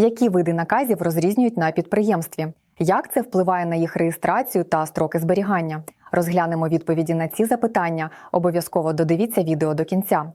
Які види наказів розрізнюють на підприємстві? Як це впливає на їх реєстрацію та строки зберігання? Розглянемо відповіді на ці запитання. Обов'язково додивіться відео до кінця.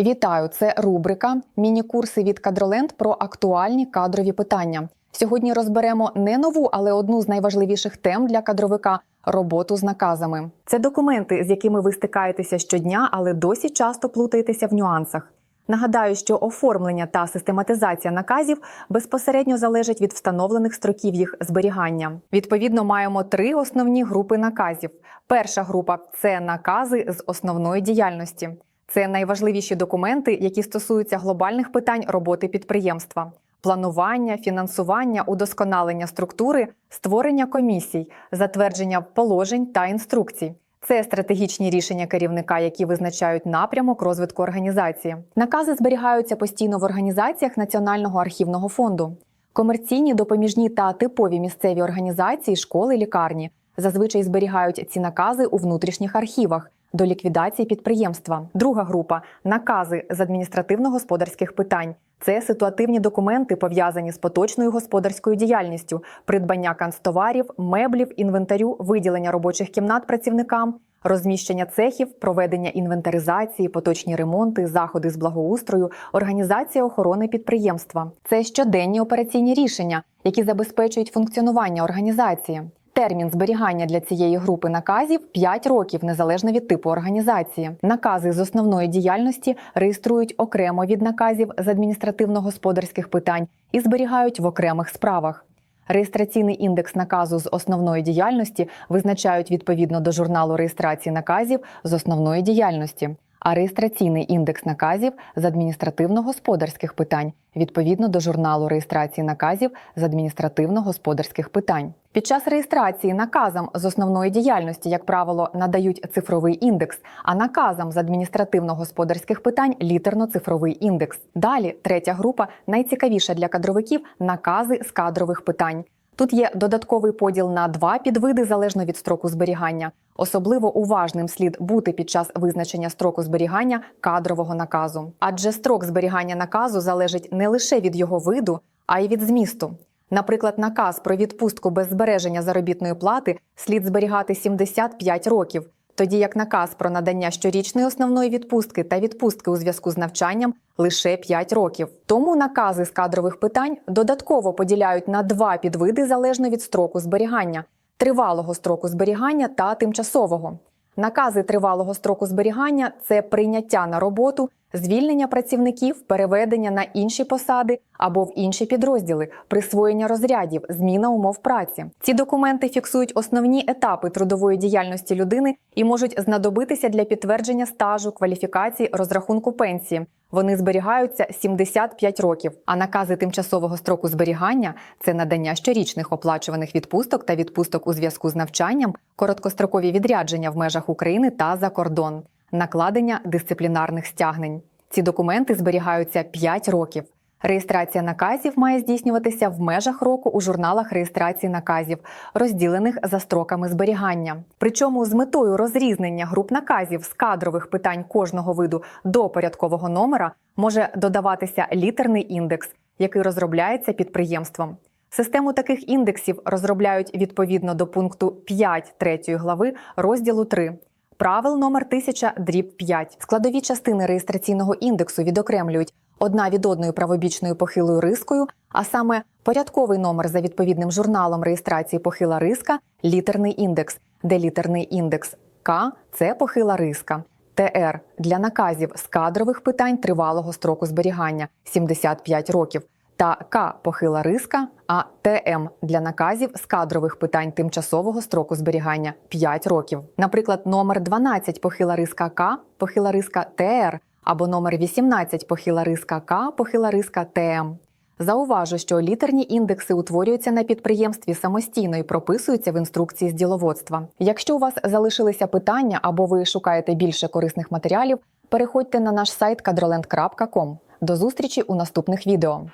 Вітаю! Це рубрика Міні-курси від Кадроленд про актуальні кадрові питання. Сьогодні розберемо не нову, але одну з найважливіших тем для кадровика роботу з наказами. Це документи, з якими ви стикаєтеся щодня, але досі часто плутаєтеся в нюансах. Нагадаю, що оформлення та систематизація наказів безпосередньо залежать від встановлених строків їх зберігання. Відповідно, маємо три основні групи наказів. Перша група це накази з основної діяльності. Це найважливіші документи, які стосуються глобальних питань роботи підприємства. Планування, фінансування, удосконалення структури, створення комісій, затвердження положень та інструкцій. Це стратегічні рішення керівника, які визначають напрямок розвитку організації. Накази зберігаються постійно в організаціях Національного архівного фонду. Комерційні, допоміжні та типові місцеві організації, школи, лікарні зазвичай зберігають ці накази у внутрішніх архівах до ліквідації підприємства. Друга група накази з адміністративно-господарських питань. Це ситуативні документи, пов'язані з поточною господарською діяльністю, придбання канцтоварів, меблів, інвентарю, виділення робочих кімнат працівникам, розміщення цехів, проведення інвентаризації, поточні ремонти, заходи з благоустрою, організація охорони підприємства. Це щоденні операційні рішення, які забезпечують функціонування організації. Термін зберігання для цієї групи наказів 5 років незалежно від типу організації. Накази з основної діяльності реєструють окремо від наказів з адміністративно-господарських питань і зберігають в окремих справах. Реєстраційний індекс наказу з основної діяльності визначають відповідно до журналу реєстрації наказів з основної діяльності, а реєстраційний індекс наказів з адміністративно-господарських питань відповідно до журналу реєстрації наказів з адміністративно-господарських питань. Під час реєстрації наказам з основної діяльності, як правило, надають цифровий індекс, а наказам з адміністративно-господарських питань літерно-цифровий індекс. Далі третя група найцікавіша для кадровиків накази з кадрових питань. Тут є додатковий поділ на два підвиди залежно від строку зберігання. Особливо уважним слід бути під час визначення строку зберігання кадрового наказу, адже строк зберігання наказу залежить не лише від його виду, а й від змісту. Наприклад, наказ про відпустку без збереження заробітної плати слід зберігати 75 років, тоді як наказ про надання щорічної основної відпустки та відпустки у зв'язку з навчанням лише 5 років. Тому накази з кадрових питань додатково поділяють на два підвиди залежно від строку зберігання тривалого строку зберігання та тимчасового. Накази тривалого строку зберігання це прийняття на роботу, звільнення працівників, переведення на інші посади або в інші підрозділи, присвоєння розрядів, зміна умов праці. Ці документи фіксують основні етапи трудової діяльності людини і можуть знадобитися для підтвердження стажу, кваліфікації, розрахунку пенсії. Вони зберігаються 75 років. А накази тимчасового строку зберігання це надання щорічних оплачуваних відпусток та відпусток у зв'язку з навчанням, короткострокові відрядження в межах України та за кордон, накладення дисциплінарних стягнень. Ці документи зберігаються 5 років. Реєстрація наказів має здійснюватися в межах року у журналах реєстрації наказів, розділених за строками зберігання. Причому з метою розрізнення груп наказів з кадрових питань кожного виду до порядкового номера може додаватися літерний індекс, який розробляється підприємством. Систему таких індексів розробляють відповідно до пункту 5 3 глави розділу 3. Правил номер 1000 дріб 5. Складові частини реєстраційного індексу відокремлюють одна від одної правобічною похилою рискою, а саме порядковий номер за відповідним журналом реєстрації похила риска, літерний індекс, де літерний індекс К це похила риска. ТР для наказів з кадрових питань тривалого строку зберігання 75 років та К похила риска, а ТМ для наказів з кадрових питань тимчасового строку зберігання 5 років. Наприклад, номер 12 похила риска К, похила риска ТР або номер 18 похила риска К, похила риска ТМ. Зауважу, що літерні індекси утворюються на підприємстві самостійно і прописуються в інструкції з діловодства. Якщо у вас залишилися питання або ви шукаєте більше корисних матеріалів, переходьте на наш сайт kadroland.com. До зустрічі у наступних відео.